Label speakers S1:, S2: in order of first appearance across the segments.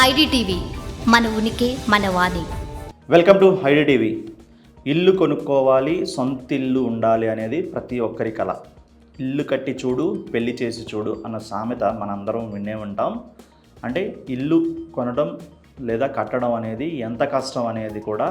S1: IDTV మన ఉనికి మన వాణి.
S2: Welcome to IDTV. ఇల్లు కొనుక్కోవాలి సొంత ఇల్లు ఉండాలి అనేది ప్రతి ఒక్కరి కల. ఇల్లు కట్టి చూడు పెళ్ళి చేసి చూడు అన్న సామెత మనందరం వినే ఉంటాం. అంటే ఇల్లు కొనడం లేదా కట్టడం అనేది ఎంత కష్టం అనేది కూడా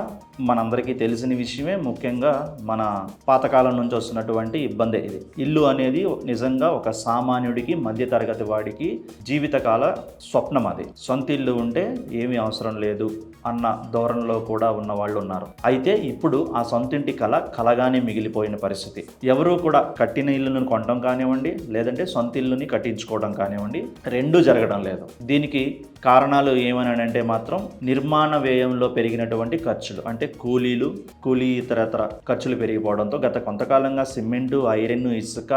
S2: మనందరికీ తెలిసిన విషయమే. ముఖ్యంగా మన పాతకాలం నుంచి వస్తున్నటువంటి ఇబ్బంది ఇది. ఇల్లు అనేది నిజంగా ఒక సామాన్యుడికి మధ్యతరగతి వాడికి జీవితకాల స్వప్నం అది. సొంత ఇల్లు ఉంటే ఏమీ అవసరం లేదు అన్న ధోరణిలో కూడా ఉన్న వాళ్ళు ఉన్నారు అయితే ఇప్పుడు ఆ సొంతింటి కళ కలగానే మిగిలిపోయిన పరిస్థితి. ఎవరూ కూడా కట్టిన ఇల్లును కొనడం కానివ్వండి లేదంటే సొంత ఇల్లుని కట్టించుకోవడం కానివ్వండి రెండూ జరగడం లేదు. దీనికి కారణాలు ఏమని అంటే మాత్రం నిర్మాణ వ్యయంలో పెరిగినటువంటి ఖర్చులు అంటే కూలీలు కూలీ ఇతరతర ఖర్చులు పెరిగిపోవడంతో గత కొంతకాలంగా సిమెంటు ఐరన్ ఇసుక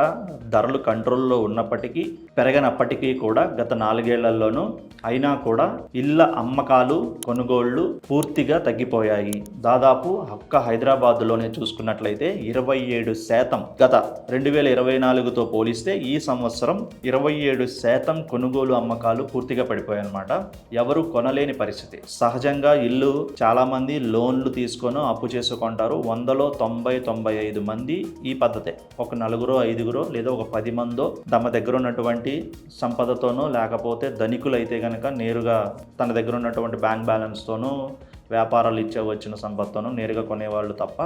S2: ధరలు కంట్రోల్లో ఉన్నప్పటికీ పెరగనప్పటికీ కూడా గత నాలుగేళ్ళలోనూ అయినా కూడా ఇళ్ళ అమ్మకాలు కొనుగోళ్ళు పూర్తిగా తగ్గిపోయాయి. దాదాపు ఒక్క హైదరాబాద్లోనే చూసుకున్నట్లయితే ఇరవై ఏడు శాతం గత రెండు వేల ఇరవై నాలుగుతో పోలిస్తే ఈ సంవత్సరం ఇరవై ఏడు శాతం కొనుగోలు అమ్మకాలు పూర్తిగా పడిపోయాయి అనమాట ఎవరు కొనలేని పరిస్థితి. సహజంగా ఇల్లు చాలా మంది లోన్లు తీసుకొని అప్పు చేసుకుంటారు. వందలో తొంభై తొంభై ఐదు మంది ఈ పద్ధతే. ఒక నలుగురో ఐదుగురో లేదా ఒక పది మందో తమ దగ్గర ఉన్నటువంటి సంపదతోనో లేకపోతే ధనికులైతే కనుక నేరుగా తన దగ్గర ఉన్నటువంటి బ్యాంక్ బ్యాలెన్స్తోనూ వ్యాపారాలు ఇచ్చే వచ్చిన సంపత్తోనూ నేరుగా కొనేవాళ్ళు తప్ప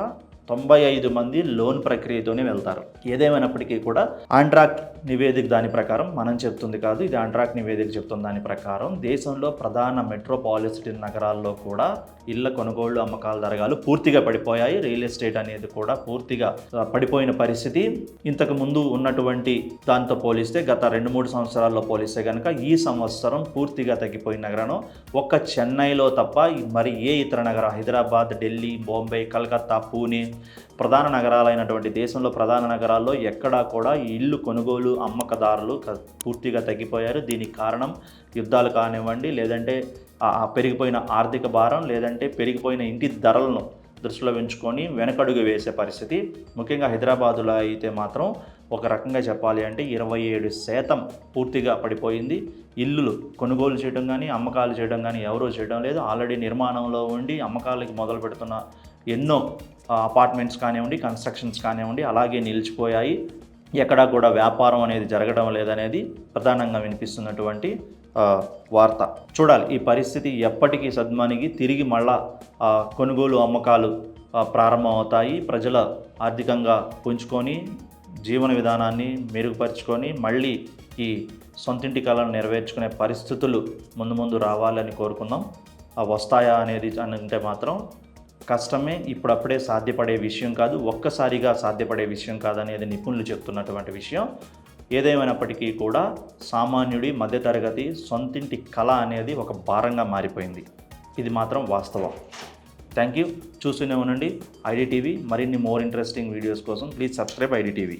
S2: తొంభై ఐదు మంది లోన్ ప్రక్రియతోనే వెళ్తారు. ఏదేమైనప్పటికీ కూడా ఆంట్రాక్ నివేదిక దాని ప్రకారం మనం చెప్తుంది కాదు ఇది అండ్రాక్ నివేదిక చెప్తున్న దాని ప్రకారం. దేశంలో ప్రధాన మెట్రోపాలిసిటీ నగరాల్లో కూడా ఇళ్ళ కొనుగోళ్ళు అమ్మకాల దరగాలు పూర్తిగా పడిపోయాయి. రియల్ ఎస్టేట్ అనేది కూడా పూర్తిగా పడిపోయిన పరిస్థితి. ఇంతకు ముందు ఉన్నటువంటి దాంతో పోలిస్తే గత రెండు మూడు సంవత్సరాల్లో పోలిస్తే కనుక ఈ సంవత్సరం పూర్తిగా తగ్గిపోయిన నగరం ఒక్క చెన్నైలో తప్ప మరి ఏ ఇతర నగరం? హైదరాబాద్ ఢిల్లీ బాంబే కలకత్తా పూణే ప్రధాన నగరాలైనటువంటి దేశంలో ప్రధాన నగరాల్లో ఎక్కడా కూడా ఈ ఇల్లు కొనుగోలు అమ్మకదారులు పూర్తిగా తగ్గిపోయారు. దీనికి కారణం యుద్ధాలు కానివ్వండి లేదంటే పెరిగిపోయిన ఆర్థిక భారం లేదంటే పెరిగిపోయిన ఇంటి ధరలను దృష్టిలో ఉంచుకొని వెనకడుగు వేసే పరిస్థితి. ముఖ్యంగా హైదరాబాదులో అయితే మాత్రం ఒక రకంగా చెప్పాలి అంటే ఇరవై ఏడు శాతం పూర్తిగా పడిపోయింది. ఇల్లులు కొనుగోలు చేయడం కానీ అమ్మకాలు చేయడం కానీ ఎవరూ చేయడం లేదు. ఆల్రెడీ నిర్మాణంలో ఉండి అమ్మకాలకి మొదలు పెడుతున్న ఎన్నో అపార్ట్మెంట్స్ కానివ్వండి కన్స్ట్రక్షన్స్ కానివ్వండి అలాగే నిలిచిపోయాయి. ఎక్కడా కూడా వ్యాపారం అనేది జరగడం లేదనేది ప్రధానంగా వినిపిస్తున్నటువంటి వార్త. చూడాలి ఈ పరిస్థితి ఎప్పటికీ సద్మానికి తిరిగి మళ్ళా కొనుగోలు అమ్మకాలు ప్రారంభమవుతాయి. ప్రజల ఆర్థికంగా పుంజుకొని జీవన విధానాన్ని మెరుగుపరుచుకొని మళ్ళీ ఈ సొంతింటి కళను నెరవేర్చుకునే పరిస్థితులు ముందు ముందు రావాలని కోరుకుందాం. వస్తాయా అనేది అంటే మాత్రం కష్టమే ఇప్పుడప్పుడే సాధ్యపడే విషయం కాదు ఒక్కసారిగా సాధ్యపడే విషయం కాదనేది నిపుణులు చెప్తున్నటువంటి విషయం. ఏదేమైనప్పటికీ కూడా సామాన్యుడి మధ్యతరగతి సొంతింటి కళ అనేది ఒక భారంగా మారిపోయింది. ఇది మాత్రం వాస్తవం. థ్యాంక్ యూ చూస్తూనే ఉండండి. ఐడిటీవీ మరిన్ని మోర్ ఇంట్రెస్టింగ్ వీడియోస్ కోసం ప్లీజ్ సబ్స్క్రైబ్ ఐడిటీవీ.